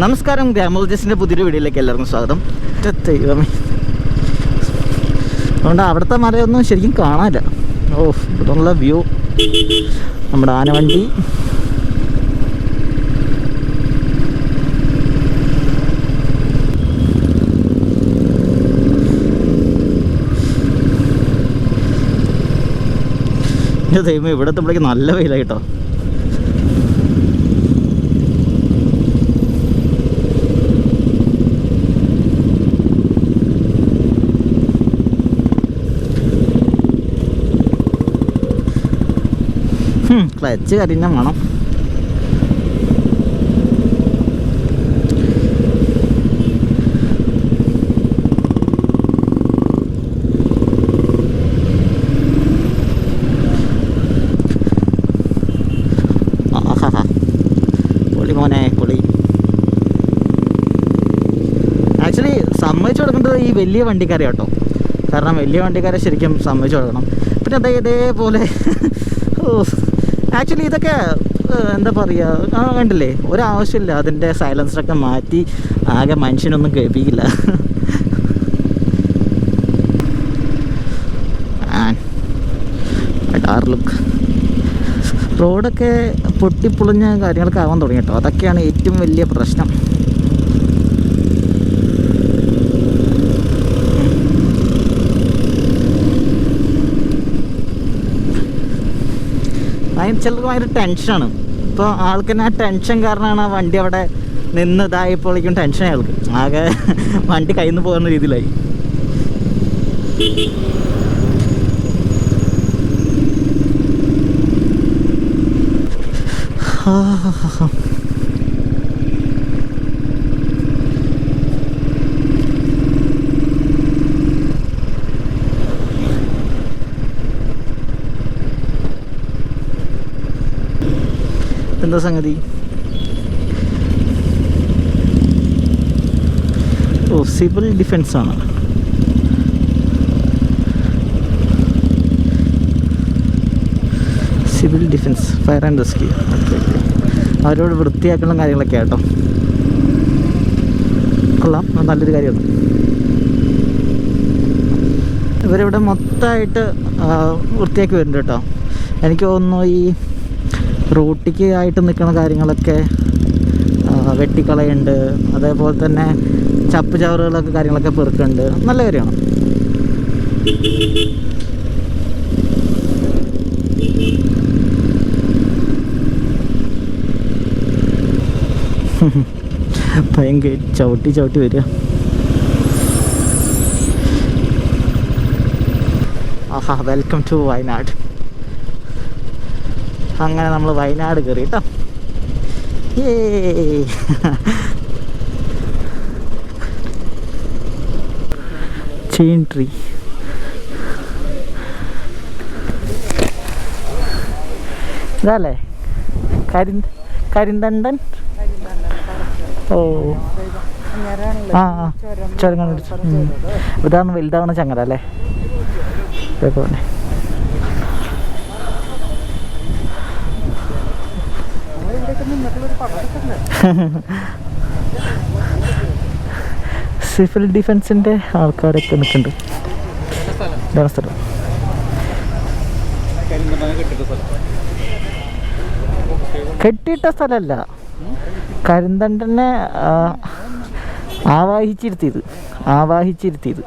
നമസ്കാരം ഗ്രാമോളജിസ്റ്റിന്റെ പുതിയൊരു വീഡിയോയിലേക്ക് എല്ലാവർക്കും സ്വാഗതം. ദൈവമേ. അതുകൊണ്ട് അവിടുത്തെ മലയൊന്നും ശരിക്കും കാണാനില്ല. ഓ ഇവിടെയുള്ള വ്യൂ. നമ്മുടെ ആനവണ്ടി. ദൈവം ഇവിടെ എത്തുമ്പോഴേക്ക് നല്ല വെയിലായി കേട്ടോ ക്ലച്ച് കരിഞ്ഞ മണം. സമ്മതിച്ചു കൊടുക്കേണ്ടത് ഈ വലിയ വണ്ടിക്കാരെ കേട്ടോ കാരണം വലിയ വണ്ടിക്കാരെ ശരിക്കും സമ്മതിച്ചു കൊടുക്കണം. പിന്നെ അതേ ഇതേപോലെ. ഓ. ആക്ച്വലി ഇതൊക്കെ എന്താ പറയുക ആ കണ്ടില്ലേ? ഒരാവശ്യമില്ല. അതിന്റെ സൈലൻസറൊക്കെ മാറ്റി ആകെ മനുഷ്യനൊന്നും കേൾപ്പിക്കില്ല ലുക്ക് റോഡൊക്കെ പൊട്ടിപ്പൊളിഞ്ഞ കാര്യങ്ങളൊക്കെ ആവാൻ തുടങ്ങി കേട്ടോ. അതൊക്കെയാണ് ഏറ്റവും വലിയ പ്രശ്നം. ചിലർക്ക് ഭയങ്കര ടെൻഷനാണ് ഇപ്പോൾ ആൾക്ക് തന്നെ ആ ടെൻഷൻ കാരണമാണ് ആ വണ്ടി അവിടെ നിന്ന് ഇതായപ്പോഴേക്കും ടെൻഷൻ അയാൾക്ക് ആകെ വണ്ടി കയ്യിൽ നിന്ന് പോകുന്ന രീതിയിലായി. എന്താ സംഗതി? ഓ സിവിൽ ഡിഫൻസ് ആണ് civil defence fire and rescue അവരോട് വൃത്തിയാക്കുന്ന കാര്യങ്ങളൊക്കെ ആട്ടോ. കൊള്ളാം നല്ലൊരു കാര്യമാണ്. ഇവരിവിടെ മൊത്തമായിട്ട് വൃത്തിയാക്കി വരുന്നുണ്ട് കേട്ടോ. എനിക്ക് തോന്നുന്നു ഈ റൂട്ടിക്ക് ആയിട്ട് നിൽക്കുന്ന കാര്യങ്ങളൊക്കെ വെട്ടിക്കളയുണ്ട്. അതേപോലെ തന്നെ ചപ്പ് ചവറുകളൊക്കെ കാര്യങ്ങളൊക്കെ പെറുക്കുന്നുണ്ട്. നല്ല കാര്യമാണ്. ഭയങ്കര ചവിട്ടി ചവിട്ടി വരിക. ആഹാ വെൽക്കം ടു വയനാട്. അങ്ങനെ നമ്മൾ വയനാട് കയറി കേട്ടോ. ചെയിൻ ട്രീ ഇതല്ലേ? കരി കരിന്തണ്ടൻ? ഓ. ആ ചുരങ്ങൾ ഇതാണ് വലുതാവണ ചങ്ങല അല്ലേ? ഇതേപോലെ. സിവിൽ ഡിഫൻസിന്റെ ആൾക്കാരൊക്കെ നിൽക്കുന്നുണ്ട് സ്ഥലം കെട്ടിയിട്ട സ്ഥലമല്ല കരിന്തണ്ടനെ ആവാഹിച്ചിരുത്തിയത്. ആവാഹിച്ചിരുത്തിയത്.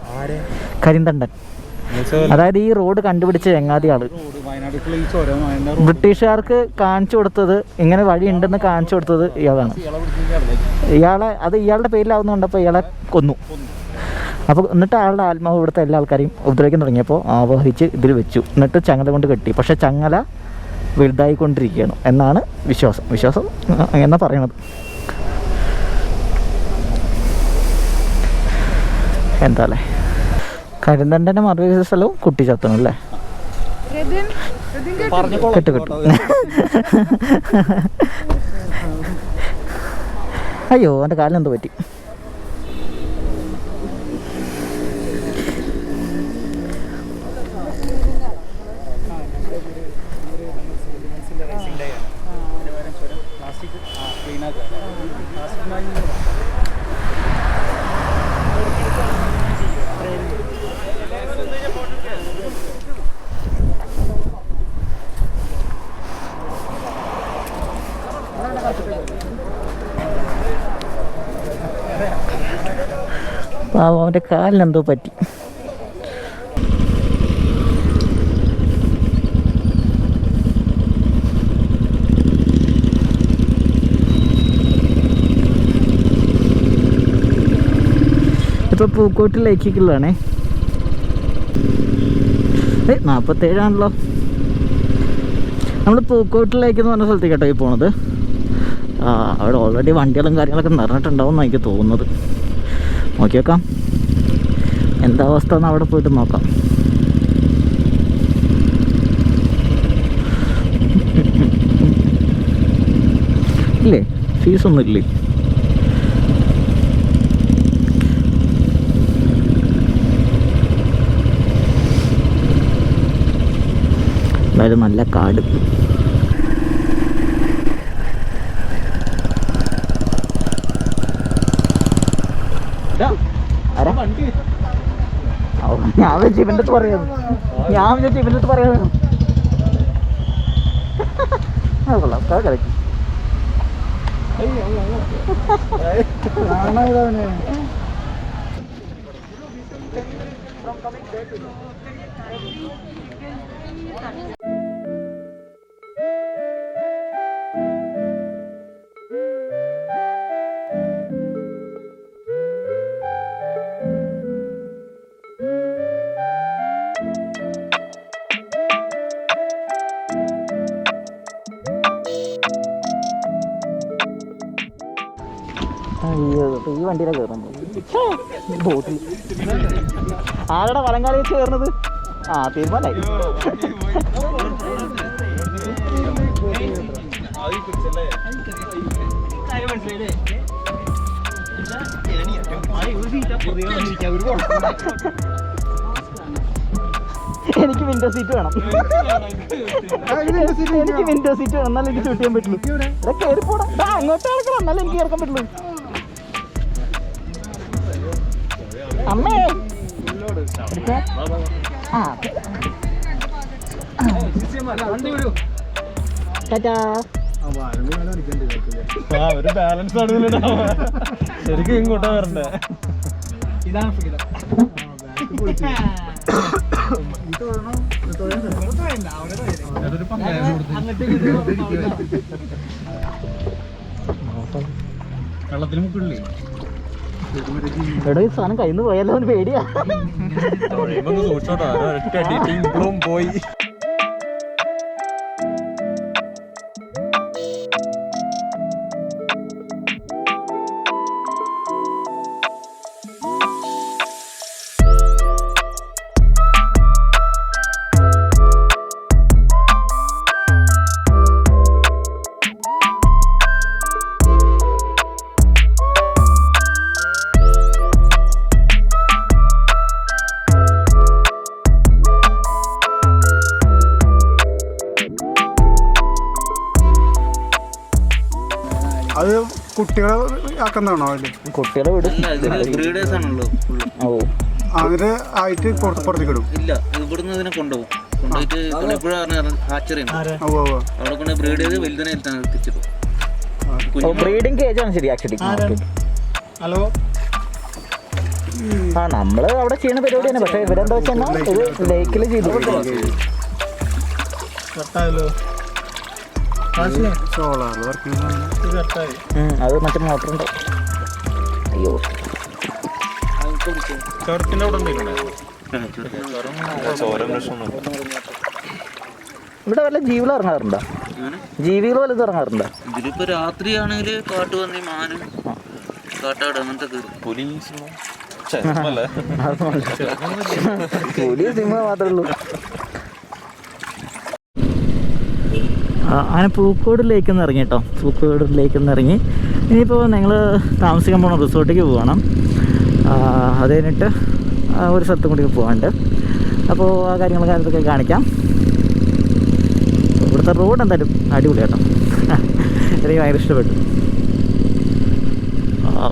കരിന്തണ്ടൻ. അതായത് ഈ റോഡ് കണ്ടുപിടിച്ച ചങ്ങാതി ആൾ ബ്രിട്ടീഷുകാർക്ക് കാണിച്ചു കൊടുത്തത് ഇങ്ങനെ വഴി ഉണ്ടെന്ന് കാണിച്ചു കൊടുത്തത് ഇയാളാണ്. ഇയാളെ അത് ഇയാളുടെ പേരിലാവുന്ന കണ്ടപ്പോൾ ഇയാളെ കൊന്നു. അപ്പോൾ എന്നിട്ട് ആളുടെ ആത്മാവ് ഇവിടുത്തെ എല്ലാ ആൾക്കാരെയും ഉപദ്രവിക്കാൻ തുടങ്ങിയപ്പോൾ ആവാഹിച്ച് ഇതിൽ വെച്ചു. എന്നിട്ട് ചങ്ങല കൊണ്ട് കെട്ടി. പക്ഷേ ചങ്ങല വലുതായിക്കൊണ്ടിരിക്കുകയാണ് എന്നാണ് വിശ്വാസം. വിശ്വാസം എന്നാ പറയണത്? എന്താ അല്ലേ? കരിന്തണ്ടന്റെ മറുപടി സ്ഥലവും കുട്ടി ചത്തണം അല്ലേ കെട്ട് കെട്ട്. അയ്യോ എന്റെ കാലിനെന്തോ പറ്റി. പാവം അവന്റെ കാലിനെന്തോ പറ്റി. ഇപ്പോൾ പൂക്കോട്ടിലേക്കുള്ളതാണേ ഏ നാൽപ്പത്തേഴാണല്ലോ നമ്മൾ പൂക്കോട്ടിലേക്ക് എന്ന് പറഞ്ഞ സ്ഥലത്തേക്കാട്ടോ ഈ പോണത്. അവിടെ ഓൾറെഡി വണ്ടികളും കാര്യങ്ങളൊക്കെ നിറഞ്ഞിട്ടുണ്ടാവും എന്നാണ് എനിക്ക് തോന്നുന്നത്. നോക്കി നോക്കാം എന്താ അവസ്ഥ എന്ന് അവിടെ പോയിട്ട് നോക്കാം. ഇല്ലേ? ഫീസൊന്നും ഇല്ലേ? എന്തായാലും നല്ല കാട്. ഞാൻ വെച്ച് അടുത്ത് പറയാം. ഞാൻ വിചാരിച്ചു ഇവന്റെ അടുത്ത് പറയാം. അത് കൊള്ളാം. അത് കളിക്കും ഇപ്പൊ ഈ വണ്ടിയിലെ കയറുന്നത് ബോട്ടിൽ. ആരുടെ വലങ്കാലി വെച്ച് കയറുന്നത് ആ തീരുമാനായി എനിക്ക് വിൻഡോ സീറ്റ് വേണം. എനിക്ക് വിൻഡോ സീറ്റ് വേണം. എന്നാലും എനിക്ക് ഷൂട്ട് പറ്റുള്ളൂ. ഇവിടെ കയറി പോടാ അങ്ങോട്ട് കിടക്കണം എന്നാലും എനിക്ക് കേൾക്കാൻ പറ്റുള്ളൂ. അമ്മേ. ആ. ഒരു ബാലൻസ് ശരിക്കും ഇങ്ങോട്ടാ വരണ്ടേ? ഇതാണ് വെള്ളത്തിന് മുക്കില്ലേ? എടോ ഈ സാധനം കയ്യിൽ നിന്ന് പോയാലോ പേടിയാ. സൂക്ഷിച്ചോട്ടോ. പോയി. കുട്ടികളെ ആക്കുന്നതാണോ അതിൽ? കുട്ടികളെ വിടും. ബ്രീഡേഴ്സ് ആണല്ലോ ഓ. ആയിട്ട് പുറത്ത് പുറത്തേക്ക് ഇടും? ഇല്ല ഇവിടുന്ന് ഇതിനെ കൊണ്ടുപോകും. കൊണ്ടുപോയിട്ട്. അവിടെ കൊണ്ട് ബ്രീഡ് ചെയ്ത് വലുതിനെ എത്തിച്ചിടും. ഓ ബ്രീഡിംഗ് കേജ് ആണ് ശരി ആക്ച്വലി ഹലോ? ആ നമ്മൾ അവിടെ ചെയ്യുന്ന പരിപാടി തന്നെ പക്ഷെ ഇവരെന്താ വെച്ചാൽ ഇത് ലേക്കിൽ ചെയ്തു. കട്ടായല്ലോ. അത് മറ്റേ മോട്ടറുണ്ട്. അയ്യോ. അവിടെ ഇവിടെ? വല്ല ജീവികൾ ഇറങ്ങാറുണ്ടോ? ജീവികൾ വല്ലതും ഇറങ്ങാറുണ്ടോ? ഇതിലിപ്പോ രാത്രിയാണെങ്കിൽ കാട്ടുപന്നി മാനും കാട്ടാട് അങ്ങനത്തെ പുലി പുലി സിംഹ മാത്രമേ ഉള്ളൂ ആ, അങ്ങനെ പൂക്കോട് ലേക്ക് നിന്ന് ഇറങ്ങി കേട്ടോ പൂക്കോട് ലേക്ക് നിന്ന് ഇറങ്ങി ഇനിയിപ്പോൾ ഞങ്ങൾ താമസിക്കാൻ പോകണം റിസോർട്ടിലേക്ക് പോകണം. അത് കഴിഞ്ഞിട്ട് ഒരു സ്ഥലത്തും കൂടി പോകാനുണ്ട് അപ്പോൾ ആ കാര്യങ്ങളൊക്കെ അതൊക്കെ കാണിക്കാം. ഇവിടുത്തെ റോഡ് എന്തായാലും അടിപൊളി കേട്ടോ എനിക്ക് ഭയങ്കര ഇഷ്ടപ്പെട്ടു. ആ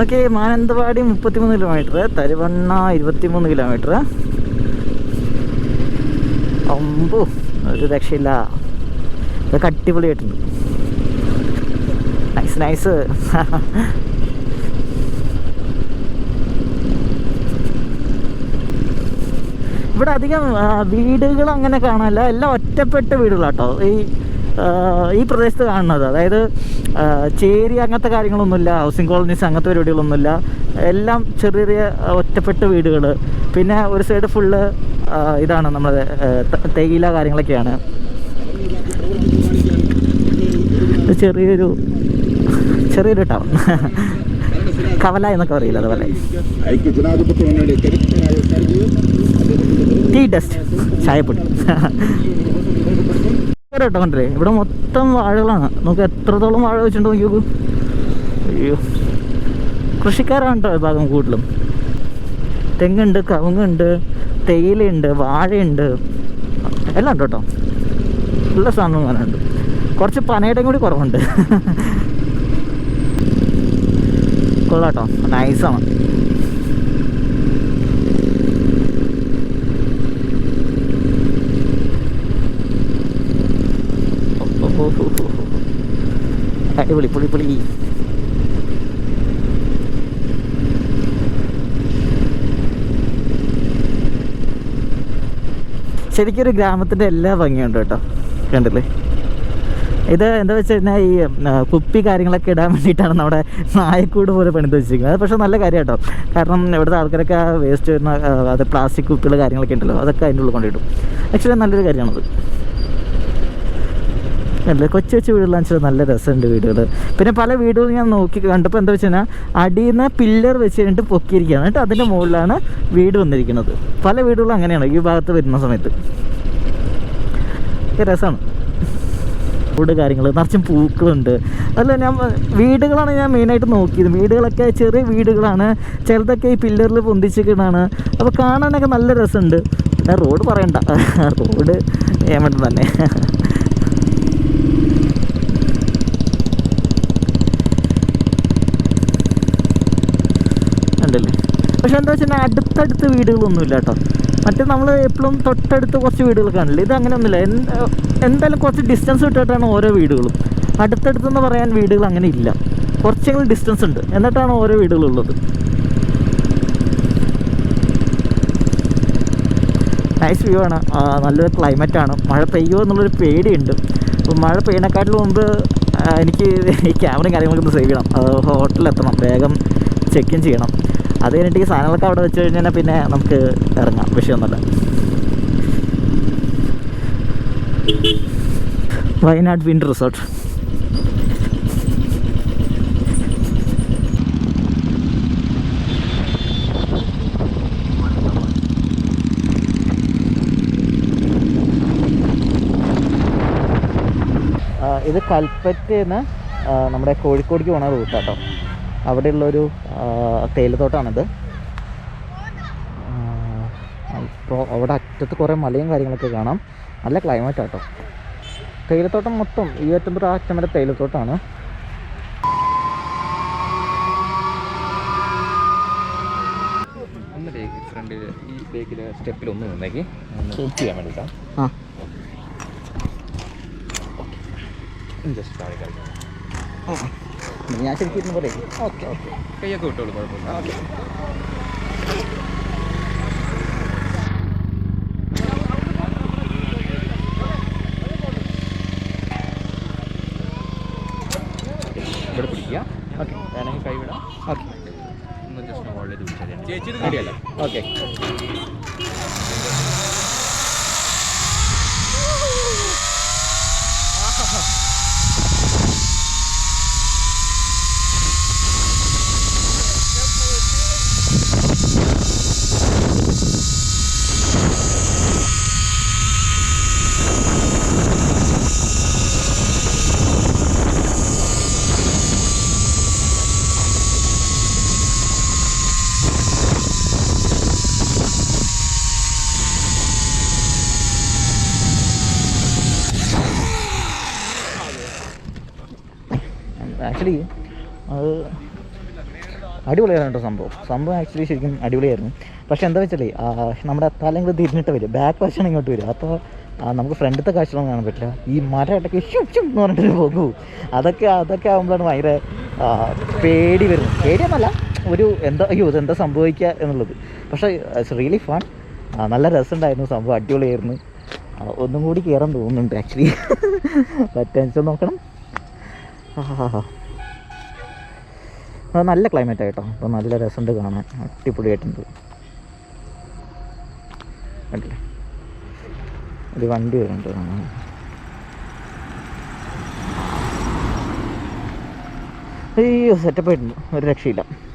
ഓക്കെ മാനന്തവാടി മുപ്പത്തിമൂന്ന് കിലോമീറ്റർ തരുവണ്ണ ഇരുപത്തിമൂന്ന് കിലോമീറ്റർ അമ്പു ഒരു രക്ഷയില്ല. ഇതൊക്കെ അടിപൊളിയായിട്ടുണ്ട് നൈസ് നൈസ് ഇവിടെ അധികം വീടുകൾ അങ്ങനെ കാണാനില്ല. എല്ലാം ഒറ്റപ്പെട്ട വീടുകളാട്ടോ. ഈ ഈ പ്രദേശത്ത് കാണുന്നത്. അതായത് ചേരി അങ്ങനത്തെ കാര്യങ്ങളൊന്നുമില്ല ഹൗസിംഗ് കോളനീസ് അങ്ങനത്തെ പരിപാടികളൊന്നുമില്ല. എല്ലാം ചെറിയ ചെറിയ ഒറ്റപ്പെട്ട വീടുകൾ പിന്നെ ഒരു സൈഡ് ഫുള്ള് ഇതാണ് നമ്മുടെ തേയില കാര്യങ്ങളൊക്കെയാണ്. ചെറിയൊരു ചെറിയൊരു ടൗൺ കവല എന്നൊക്കെ പറയില്ല അതുപോലെ. ടീ ഡസ്റ്റ് ചായപ്പൊടി. കേട്ടോ കണ്ടേ ഇവിടെ മൊത്തം വാഴകളാണ്. നമുക്ക് എത്രത്തോളം വാഴ വെച്ചിട്ടുണ്ട് നോക്കി. നോക്കൂ കൃഷിക്കാരാണ് കേട്ടോ ഭാഗം കൂടുതലും. തെങ്ങുണ്ട് കവുങ്ങുണ്ട് തേയിലയുണ്ട് വാഴയുണ്ട്. എല്ലാം ഉണ്ട് കേട്ടോ. സാധനവും വരാനുണ്ട് കുറച്ച് പനയുടെയും കൂടി കുറവുണ്ട്. കൊള്ളാട്ടോ നൈസാണ് അടിപൊളി പുളി പുളി ശരിക്കും ഒരു ഗ്രാമത്തിന്റെ എല്ലാ ഭംഗിയുണ്ട് കേട്ടോ കണ്ടില്ലേ? ഇത് എന്താ വെച്ച് കഴിഞ്ഞാൽ ഈ കുപ്പി കാര്യങ്ങളൊക്കെ ഇടാൻ വേണ്ടിയിട്ടാണ് നമ്മുടെ നായക്കൂട് പോലെ പണിത് വെച്ചിരിക്കുന്നത്. അത് പക്ഷേ നല്ല കാര്യം കേട്ടോ. കാരണം ഇവിടുത്തെ ആൾക്കാരൊക്കെ ആ വേസ്റ്റ് വരുന്ന അത് പ്ലാസ്റ്റിക് കുപ്പികൾ കാര്യങ്ങളൊക്കെ ഉണ്ടല്ലോ അതൊക്കെ അതിന്റെ ഉള്ളിൽ കൊണ്ടിടും ആക്ച്വലി നല്ലൊരു കാര്യമാണത് അല്ലേ കൊച്ചു കൊച്ചു വീടുകളാന്ന് വെച്ചാൽ നല്ല രസമുണ്ട് വീടുകൾ പിന്നെ പല വീടുകളും ഞാൻ നോക്കി കണ്ടപ്പോൾ എന്താ വെച്ചാൽ കഴിഞ്ഞാൽ അടിയിൽ പില്ലർ വെച്ച് കഴിഞ്ഞിട്ട് പൊക്കിയിരിക്കുകയാണ്. എന്നിട്ട് അതിന്റെ മുകളിലാണ് വീട് വന്നിരിക്കുന്നത്. പല വീടുകളും അങ്ങനെയാണ് ഈ ഭാഗത്ത് വരുന്ന സമയത്ത്. രസമാണ്. റോഡ് കാര്യങ്ങൾ നിറച്ചും പൂക്കളുണ്ട്. അല്ല ഞാൻ വീടുകളാണ് ഞാൻ മെയിനായിട്ട് നോക്കിയത്. വീടുകളൊക്കെ ചെറിയ വീടുകളാണ്. ചിലതൊക്കെ ഈ പില്ലറിൽ പൊന്തിച്ചിരിക്കുന്നതാണ്. അപ്പോൾ കാണാനൊക്കെ നല്ല രസമുണ്ട്. റോഡ് പറയണ്ട. റോഡ് ഏമണ്ട് തന്നെ ഉണ്ടല്ലേ പക്ഷെ എന്താ വെച്ചാൽ അടുത്തടുത്ത് വീടുകളൊന്നും ഇല്ല കേട്ടോ മറ്റേ നമ്മൾ എപ്പോഴും തൊട്ടടുത്ത് കുറച്ച് വീടുകൾ കാണില്ല ഇത് അങ്ങനെയൊന്നുമില്ല. എന്ത് എന്തായാലും കുറച്ച് ഡിസ്റ്റൻസ് വിട്ടിട്ടാണ് ഓരോ വീടുകളും. അടുത്തടുത്തെന്ന് പറയാൻ വീടുകൾ അങ്ങനെ ഇല്ല. കുറച്ചെങ്കിലും ഡിസ്റ്റൻസ് ഉണ്ട്. എന്നിട്ടാണ് ഓരോ വീടുകളുള്ളത്. നൈസ് വ്യൂ ആണ്. നല്ലൊരു ക്ലൈമറ്റ് ആണ്. മഴ പെയ്യുമോ എന്നുള്ളൊരു പേടിയുണ്ട്. മഴ പെയ്യണേക്കാട്ടിലും മുമ്പ് എനിക്ക് ഈ ക്യാമറയും കാര്യങ്ങളൊക്കെ ഒന്ന് സേവ് ചെയ്യണം. ഹോട്ടലിലെത്തണം വേഗം ചെക്ക് ഇൻ ചെയ്യണം. അത് കഴിഞ്ഞിട്ട് ഈ സാധനങ്ങളൊക്കെ അവിടെ വെച്ച് കഴിഞ്ഞാൽ പിന്നെ നമുക്ക് ഇറങ്ങാം. വിഷയമൊന്നുമില്ല. Wayanad wind resort. ഇത് കൽപ്പറ്റ നമ്മുടെ കോഴിക്കോടേക്ക് പോണ റൂട്ടാട്ടോ. അവിടെയുള്ളൊരു തേയിലത്തോട്ടാണിത്. ഇപ്പോൾ അവിടെ അറ്റത്ത് കുറേ മലയും കാര്യങ്ങളൊക്കെ കാണാം. നല്ല ക്ലൈമറ്റ് ആട്ടോ. തേയിലത്തോട്ടം മൊത്തം ഈ അറ്റം തൊട്ട് ആ അറ്റം വരെ തേയിലത്തോട്ടമാണ് ഒന്ന് ഫ്രണ്ടിൽ ഈ ബേക്കിൽ സ്റ്റെപ്പിൽ ഒന്ന് നിന്നേക്ക്. ഷൂട്ട് ചെയ്യാൻ വേണ്ടിയിട്ടാണ് ജസ്റ്റ് താഴെ കളിക്കാം ഞാൻ ശരിക്കും ഇരുന്ന് പോലെ ഓക്കെ ഓക്കെ. കൈയൊക്കെ വിട്ടോളൂ കുഴപ്പമില്ല. ഇവിടെ പിടിക്കുക. ഓക്കെ. വേണമെങ്കിൽ കൈ വിടാം. ഓക്കെ. ഒന്ന് ജസ്റ്റ് ഓക്കെ. ആക്ച്വലി അത് അടിപൊളിയായിരുന്നു കേട്ടോ സംഭവം. സംഭവം ആക്ച്വലി ശരിക്കും അടിപൊളിയായിരുന്നു. പക്ഷെ എന്താ വെച്ചാലേ നമ്മുടെ തലങ്ങൾ തിരിഞ്ഞിട്ട് വരും. ബാക്ക് വശമാണ് ഇങ്ങോട്ട് വരും. അപ്പോൾ നമുക്ക് ഫ്രണ്ടിലത്തെ കാഴ്ചകളൊന്നും കാണാൻ പറ്റില്ല. ഈ മര ഇടയ്ക്ക് ഷും ഷും എന്ന് പറഞ്ഞിട്ട് പോകൂ. അതൊക്കെ അതൊക്കെ ആകുമ്പോഴാണ് ഭയങ്കര പേടി വരുന്നത്. പേടിയൊന്നല്ല ഒരു എന്താ അയ്യോ ഇതെന്താ സംഭവിക്കുക എന്നുള്ളത്. പക്ഷേ ഇറ്റ്സ് റിയലി ഫൺ നല്ല രസമുണ്ടായിരുന്നു. സംഭവം അടിപൊളിയായിരുന്നു. ഒന്നും കൂടി കയറാൻ തോന്നുന്നുണ്ട് ആക്ച്വലി പറ്റാൻ നോക്കണം. ആ അത് നല്ല ക്ലൈമറ്റ് ആയിട്ടോ. അപ്പോൾ നല്ല രസമുണ്ട് കാണാൻ. അടിപൊളിയായിട്ടുണ്ട്. ഒരു വണ്ടി വരുന്നുണ്ട് കാണാൻ. അയ്യോ സെറ്റപ്പ് ആയിട്ടുണ്ട്. ഒരു രക്ഷയില്ല.